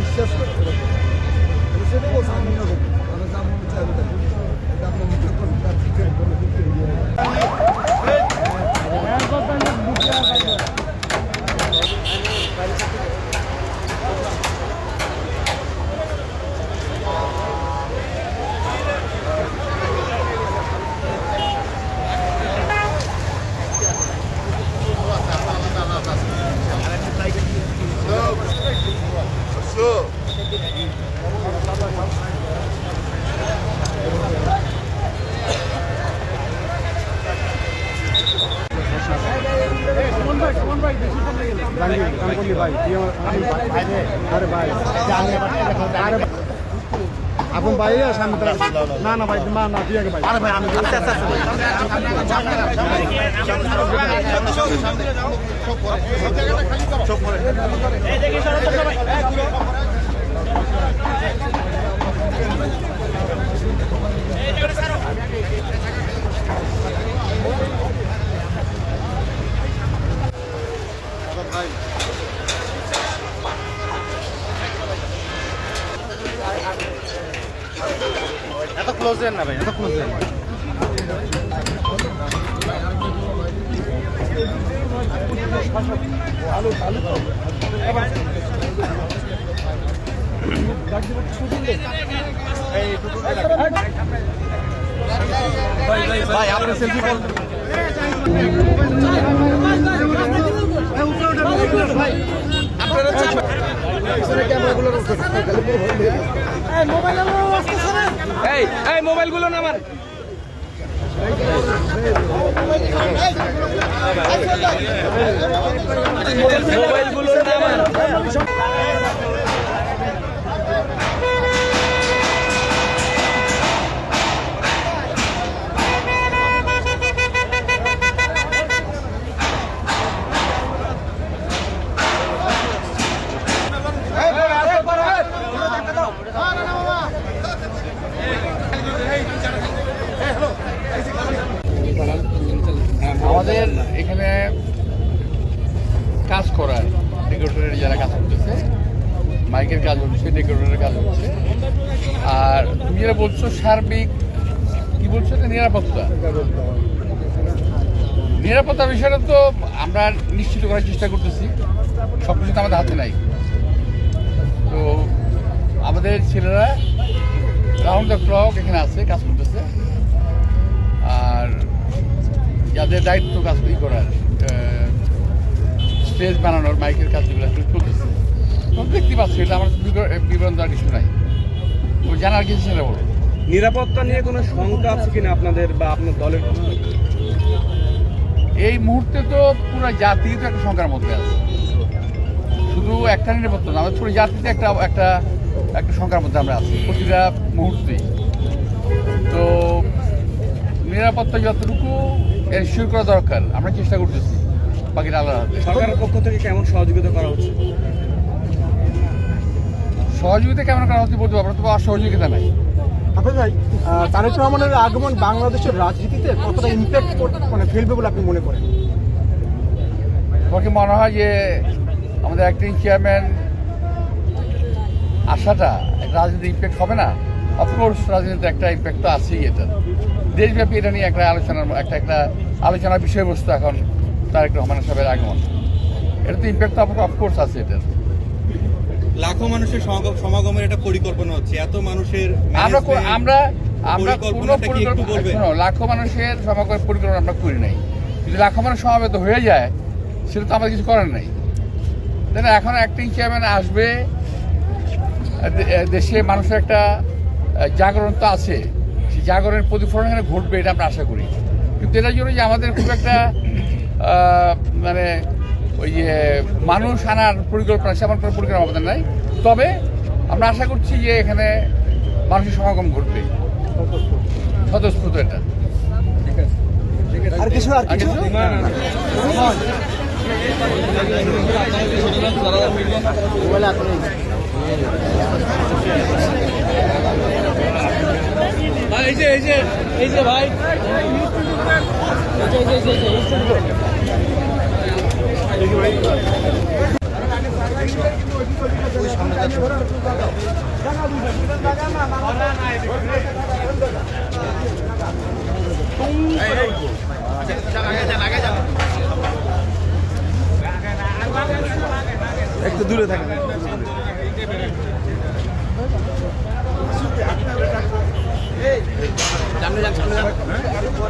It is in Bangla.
বিশ্বাস করতে সেটা বলছে আমি না দেখি আমি যা মনে চাই আমি দেখি এটা আপনার মুখে করুন তার ঠিক আছে আপন ভাই সামনে না না ভাই মা না তুই ভাই আরে ভাই আমি এত ক্লোজ দেন না ভাই এত ক্লোজ দেন ভাই আপনি সেলফি করুন। এই এই মোবাইলগুলো নামান মোবাইলগুলো নামান মাইকের কাজ হচ্ছে ডেকোরেটরের কাজ হচ্ছে। আর তুমি যেটা বলছো, সার্বিক, কি বলছো এটা? নিরাপত্তা। নিরাপত্তার বিষয়টা তো আমরা নিশ্চিত করার চেষ্টা করতেছি। সব কিছু তো আমাদের হাতে নাই। তো আমাদের ছেলেরা রাউন্ড দ্য ক্লক এখানে আছে, কাজ করতেছে। আর যাদের দায়িত্ব কাজ করার স্টেজ বানানোর, মাইকের কাজগুলো চলতেছে। দেখতে পাচ্ছি এটা আমার বিবরণ দেওয়ার কিছু নাই। জানার কিছু সেটা বলো। নিরাপত্তা নিয়ে কোনো শঙ্কা আছে কিনা আপনাদের বা আপনার দলের এই মুহূর্তে তো পুরো জাতি তো একটা সংখ্যার মধ্যে আছে। শুধু একটা নিরাপত্তা না আমাদের পুরো জাতিতে একটা একটা একটা সংখ্যার মধ্যে আমরা আছি প্রতিটা মুহূর্তেই তো নিরাপত্তা যতটুকু এনশিওর করা দরকার আমরা চেষ্টা করতেছি বাকিটা আলাদা সরকারের পক্ষ থেকে কেমন সহযোগিতা করা হচ্ছে? সহযোগিতা কেমন করা হচ্ছে বলতে পারব? তবে অসহযোগিতা নাই। ভাই তারেক রহমানের আগমন বাংলাদেশের রাজনীতিতে কতটা ইম্প্যাক্ট মানে ফেলবে বলে আপনি মনে করেন? তোমার কি মনে হয় যে আমাদের অ্যাক্টিং চেয়ারম্যান একটা রাজনীতি ইম্প্যাক্ট হবে না। অফকোর্স রাজনীতিতে একটা ইম্প্যাক্ট তো আছেই এটা। দেশব্যাপী এটা নিয়ে একটা আলোচনার একটা একটা আলোচনার বিষয়বস্তু এখন তারেক রহমান সাহেবের আগমন। এটা তো ইম্প্যাক্ট তো অফকোর্স আছে এটার। লাখো মানুষের সমাগম- সমাগমের একটা পরিকল্পনা হচ্ছে। এত মানুষের আমরা আমরা আমরা কোনো পরিকল্পনা লাখো মানুষের সমাগমের পরিকল্পনা আমরা করি নাই। যদি লাখো মানুষ সমাবেত হয়ে যায় সেটা তো আমাদের কিছু করার নাই। তাই এখন অ্যাক্টিং চেয়ারম্যান আসবে দেশে মানুষের একটা জাগরণ তো আছে। সেই জাগরণের প্রতিফলন এখানে ঘটবে এটা আমরা আশা করি। কিন্তু এটার জন্য যে আমাদের খুব একটা মানে ওই যে মানুষ আনার পরিকল্পনা সেমন কোনো পরিকল্পনা আমাদের নাই তবে আমরা আশা করছি যে এখানে মানুষের সমাগম ঘটবে স্বতঃস্ফূর্ত এটা আর কিছু এই যে এই যে এই যে ভাই এই যে এই যে এই যে একটু দূরে থাকে। সামনে যান সামনে যান।